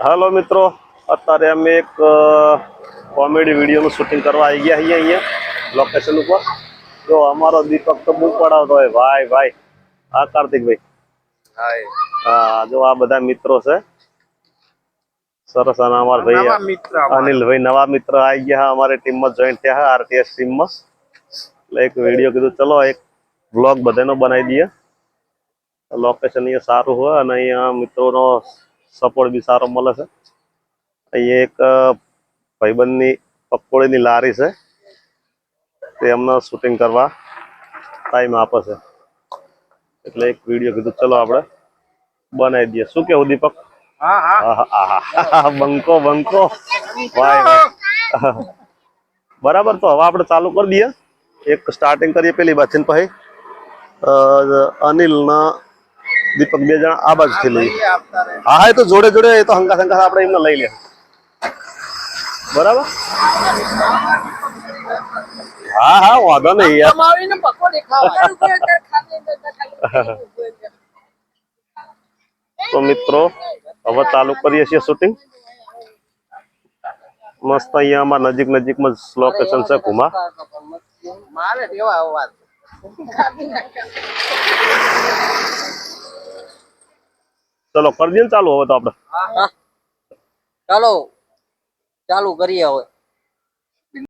હાલો મિત્રો અત્યારે અમે એક કોમેડી વિડીયોનું શૂટિંગ કરવા આવી ગયા અહીંયા અહીંયા લોકેશન ઉપર. જો અમારો દીપક તો બહુ પડાવતો હોય. ભાઈ ભાઈ. હા કાર્તિકભાઈ. હા જો આ બધા મિત્રો છે. સરસ અને અમારા ભાઈ અનિલભાઈ નવા મિત્ર આવી ગયા અમારી ટીમમાં જોઈન થયા આરટીએસ ટીમમાં. એટલે એક વીડિયો કીધું ચલો એક બ્લોગ બધાનો બનાવી દઈએ. લોકેશન અહીંયા સારું હોય અને અહીંયા મિત્રોનો સપોર્ટ બી સારો મળે છે. અહીંયા એક ભાઈબંધની પકોડીની લારી છે. તે એમને શૂટિંગ કરવા ટાઈમ આપે છે. એટલે એક વીડિયો કીધું ચલો આપણે બનાવી દઈએ. શું કેવું દીપક? બંકો બંકો. બરાબર તો હવે આપણે ચાલુ કરી દઈએ. એક સ્ટાર્ટિંગ કરીએ પેલી બાજુ પછી અ, અનિલ ના દીપક બે જણા આ બાજુથી લઈએ. હા હા એ તો જોડે જોડે એ તો હંકા હંકા આપણે એમને લઈ લે. બરાબર? હા હા વાંધો નહીં યાર. તો મિત્રો હવે ચાલુ કરીએ છીએ શૂટિંગ મસ્ત અહીંયા અમારા નજીક નજીકમાં લોકેશન છે કુમા મારે દેવા વાત ચલો કરજે ને ચાલુ હવે તો આપણે. ચાલો ચાલુ કરીએ હવે.